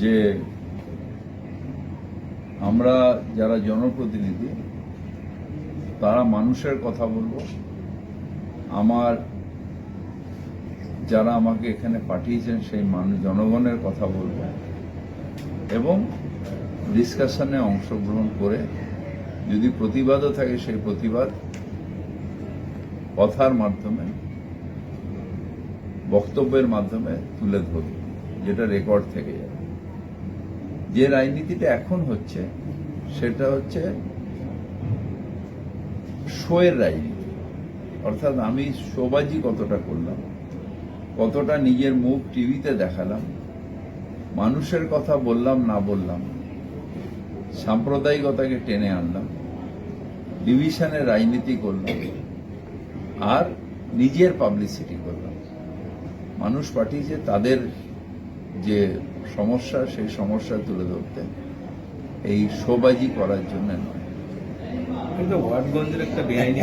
যে আমরা যারা জনপ্রতিনিধি, তারা মানুষের কথা বলব। আমার যারা আমাকে এখানে পাঠিয়েছেন, সেই মানুষ জনগণের কথা বলব এবং ডিসকাশনে অংশগ্রহণ করে যদি প্রতিবাদও থাকে, সেই প্রতিবাদ কথার মাধ্যমে, বক্তব্যের মাধ্যমে তুলে ধরব যেটা রেকর্ড থেকে যাবে যে রাজনীতিটা এখন হচ্ছে, সেটা হচ্ছে শোয়ের রাজনীতি। অর্থাৎ আমি শোবাজি কতটা করলাম, কতটা নিজের মুখ টিভিতে দেখালাম, মানুষের কথা বললাম, না বললাম, সাম্প্রদায়িকতাকে টেনে আনলাম, ডিভিশনের রাজনীতি করলাম, আর নিজের পাবলিসিটি করলাম। মানুষ পাঠিয়েছে তাদের যে সমস্যা সেই সমস্যা তুলে ধরতে। এই শোবাজি করার জন্য নয়। কিন্তু ওয়ার্ডগঞ্জের একটা বেআইনি